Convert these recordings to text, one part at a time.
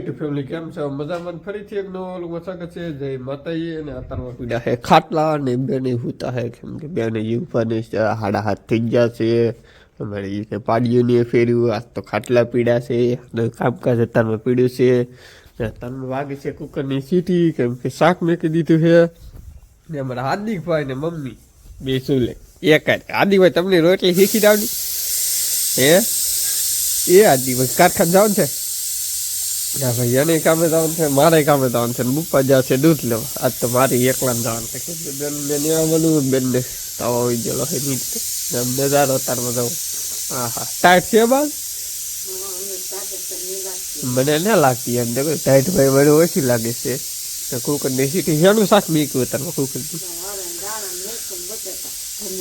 Family કેમ છો. ફરીથી એક નવો ઓલું સ્વાગત છે જય માતાજી અને અત્યારમાં પીડા હે ખાટલા અને બેને હુતા હે, કેમ હાડા હાથ થઈ ગયા છે. અમારે પાડીઓની ફેર્યું. આજ તો ખાટલા પીડા છે. અને કામકાજ અત્યારમાં પીડ્યું છે. અત્યારમાં વાગે છે કુકરની સીટી, કેમ કે શાક મેકી દીધું છે. ને અમારા હાર્દિકભાઈ ને મમ્મી બે સુલે. એક જ. હાર્દિકભાઈ, તમને રોટલી શીખી દાવની હે? એ હાર્દિકભાઈ, કારખાન જવાનું છે? ભાઈ કામે જવાનું છે મારે કામે જવાનું છે. બુપ્પા જ્યાં છે દૂધ લેવા. આજ તો મારી એકલા જવાનું છે. બેન ને ન્યા બધું બેન ને તાવ આવી ગયેલો છે નીચે ને આમ નજારો તારમાં જવું. હા હા ટાઈટ છે બાદ મને ના લાગતી એમ. દેખો, ટાઈટ ભાઈ મને ઓછી લાગે છે. કુકરની સીટી શેનું શાક મીક્યું તારમાં કુકર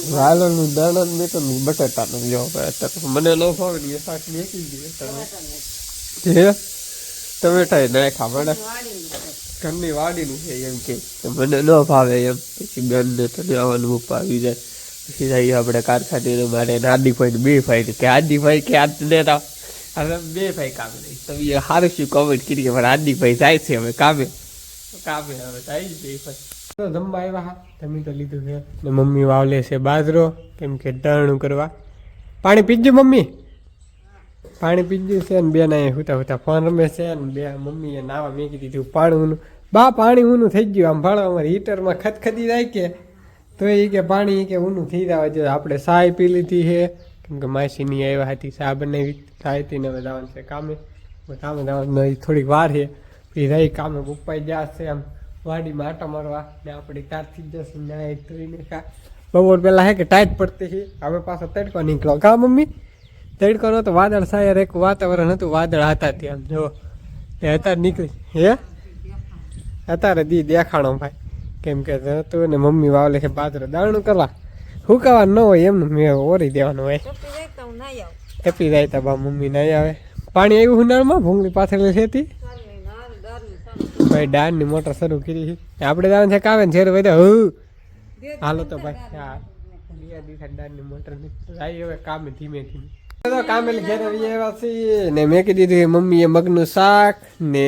વાલણનું દાણા તો બટાટાનું અત્યારે મને ન એ શાક મેકી દે હે? ટમેટા નાખા મને ઘરની વાડીનું છે એમ કે મને ન ભાવે એમ. પછી બેનને તો આવવાનું ઉપાવી જાય. પછી જઈએ આપણે કારખાને મારે હાર્દિકભાઈ બે ભાઈ કે હાર્દિકભાઈ કે આજ ને તો હવે બે ભાઈ કામે નહીં તમે સારું શું કોમેન્ટ કરી કે મારા ભાઈ જાય છે હવે કામે. કામે હવે જાય બે ભાઈ. જમવા આવ્યા હા. તમે તો લીધું છે. ને મમ્મી વાવલે છે બાજરો, કેમ કે ટાણું કરવા. પાણી પીજો મમ્મી. પાણી પીજ્યું છે ને બેન અહીંયા હુતા હુતા ફોન રમે છે ને બે મમ્મીએ નાવા મેકી દીધું પાણી ઊનું બા, પાણી ઊનું થઈ ગયું. આમ ભાડો અમારે હીટરમાં ખતખતી જાય કે? તો એ કે પાણી કે ઊનું થઈ જાય. જો આપણે સાય પી લીધી છે. કેમ કે માસીની આવ્યા હતી સા બનાવી. ચા હતી છે કામે. કામે જવાનું થોડીક વાર છે. પછી રહી કામે પપ્પાઈ જશે આમ વાડીમાં આટા મારવા. ને આપણે તારથી જશે ને ધોઈને ખા બપોર પહેલાં હે કે ટાઈટ પડતી છે. હવે પાછો તડકો નીકળો. કા મમ્મી? તડકો નતો વાદળ સાયર એક વાતાવરણ હતું, વાદળ હતા ત્યાં, જો. એ અત્યારે નીકળી, હે? અત્યારે દી દેખાણો ભાઈ. કેમ કે હતું ને મમ્મી વાવ લેખે બાજરો, દાણું કરવા. હુકાવાનું ન હોય એમને મેં ઓરી દેવાનું હોય. તપી જાય તો બા મમ્મી નહીં આવે. પાણી આવ્યું ઉનાળમાં ભૂંગળી પાથરેલી હતી ભાઈ ડાળની મોટર શરૂ કરી આપણે જવાનું છે કાવે ને ઝેર વધે? હું હાલો તો ભાઈ, હા. બે દિવસ ડાળની મોટર જાય હવે કામે ધીમે ધીમે. તો કામે ઘેર આવ્યા છીએ ને મેં કીધું હતું મમ્મીએ મગનું શાક ને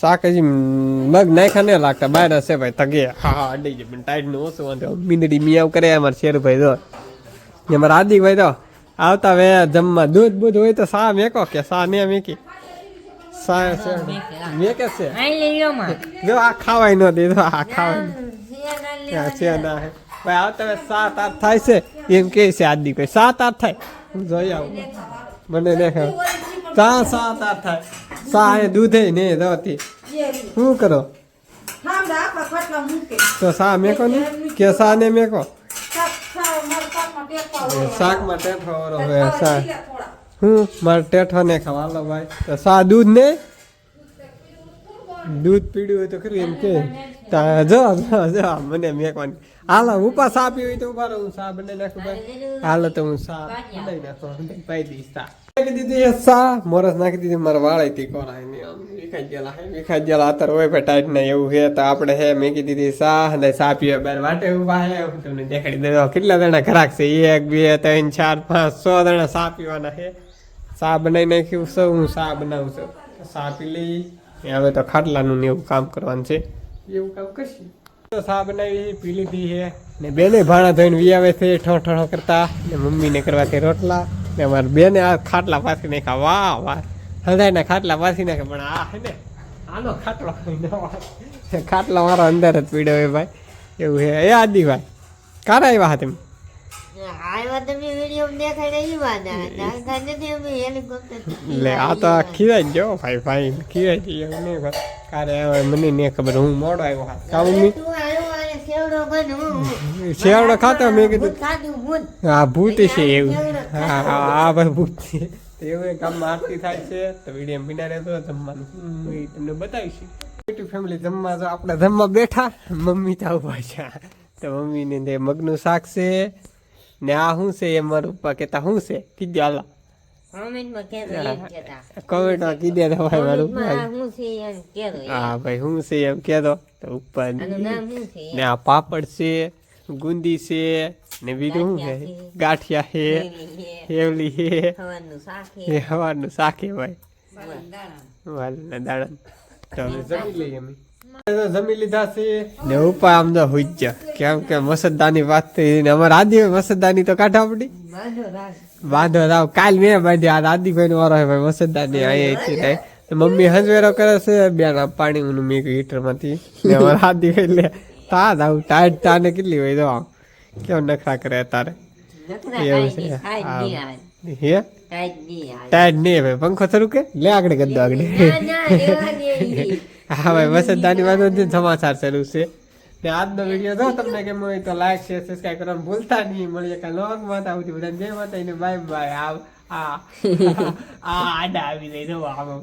શાક હજી મગ નાખ્યા ને લાગતા બહાર હશે ભાઈ તગે. હા હા અડી જાય ટાઈટનું ઓછું વાંધો. મીંદડી મિયાવ કરે અમારા શેરભાઈ તો. ને અમારા હાર્દિકભાઈ તો આવતા વે જમવા. દૂધ બૂધ હોય તો સા મેકો કે સા ને મેકી. સા મેકે છે. જો આ ખાવાય ન દીધો આ ખાવાય. છે ના ભાઈ આવતા વે સાત આઠ થાય છે. એમ કે છે આદિ કોઈ સાત આઠ થાય. હું જોઈ આવું. મને ને ચા સા તાર થાય. સા એ દૂધે ને દોતી શું કરો? તો સા મેકો ને? કે સા ને મેકો? શાકમાં ટેઠો વાળો હોય સા હું મારે ટેઠો ને ખવાલો ભાઈ. તો સા દૂધ ને? દૂધ પીડ્યું હોય તો ખરી એમ કે જો જો મને મેકવાની હાલો ઉપા સા હોય તો ઊભા રહો હું સા બનાવી નાખું ભાઈ. હાલો, તો હું સા બનાવી નાખું પાઈ દઈશ સા નાખી દીધી સા મોરસ નાખી દીધી, મારા વાળ હતી કોરા વિખાઈ ગયેલા, હે, વિખાઈ ગયેલા અત્યારે હોય ભાઈ ટાઈટ ને એવું છે તો આપણે, હે મેકી દીધી સા અને સા પીવે બાર વાટે ઊભા હે, હું તમને દેખાડી દઉં કેટલા જણા ઘરાક છે? એક, બે, ત્રણ, ચાર, પાંચ, સો જણા સા પીવાના છે સા બનાવી નાખ્યું, સૌ હું સા બનાવું છું. સા પી લઈ હવે તો ખાટલાનું ને એવું કામ કરવાનું છે. એવું કામ કરશું. તો સા બનાવી પી લીધી છે. ને બેને ભાણા ધોઈને વી આવે છે ઠો ઠો કરતા. ને મમ્મીને કરવા છે રોટલા. ને અમારે બેને આ ખાટલા પાછી નાખ્યા. વાહ વાહ. હંધાઈના ખાટલા પાછી નાખે પણ આ હે ને આનો ખાટલો ખાટલા મારો અંદર જ પીડ્યો હોય ભાઈ. એવું છે. એ આદિ ભાઈ કારા આવ્યા હતા તમે આ તો ખીરાઈ ગયો ભાઈ ભાઈ ખીરાઈ ગયો એવું નહીં કારે હવે મને નહીં ખબર હું મોડો આવ્યો હા હું. શેવડો ખાતો મેં કીધું. ભૂત ખાધું ભૂત. હા ભૂત છે એવું. હા હા હા ભાઈ ભૂત છે. એવું એક આરતી થાય છે તો વીડિયો બિના રહેતો જમવાનું. તમને બતાવીશું. ફેમિલી જમવા તો આપણે જમવા બેઠા મમ્મી તો ઊભા છે. તો મમ્મીને તે મગનું શાક છે ને આ શું છે એ મારું પપ્પા કહેતા શું છે કીધું હાલા કોમેન્ટમાં કીધે તો ભાઈ મારું હું ભાઈ શું છે એમ કહેતો તો ઉપર ને આ પાપડ છે ગુંદી છે ને બીજું શું છે ગાંઠિયા છે હેવલી છે હવાનું શાક ભાઈ. વાલના દાડા તો જમી લઈએ અમે જમી લીધા છે. ને ઉપર આમ તો હુજ્ય. કેમ કે મસદાની વાત થઈ ને અમારા આદિ મસદાની તો કાઢવા પડી. વાંધો રાવ કાલ મેં બાંધી આ આદિભાઈ નો વારો ભાઈ મસદાની અહીંયા થાય મમ્મી હંજવેરો કરે છે. બેન પાણી નું મેં હીટરમાંથી ને અમારા આદિભાઈ લે, તા જાવ ટાઈટ તાને કેટલી હોય તો કેમ નખરા કરે તારે આવે. આવે. ટાઈટ નહીં ભાઈ પંખો થરું કે લે આગળ ગદ્દો આગળ. હા ભાઈ બસ વાત વાતો સમાચાર ચાલુ છે ને આજનો વીડિયો જો તમને કેમ હોય તો લાઈક શેર સબસ્ક્રાઈબ કરવાનું ભૂલતા નહીં મળીએ કાલ નવા માતા આવતી બધાને જય માતા ને બાય બાય આ આ આ આડા આવી જાય જો આમાં.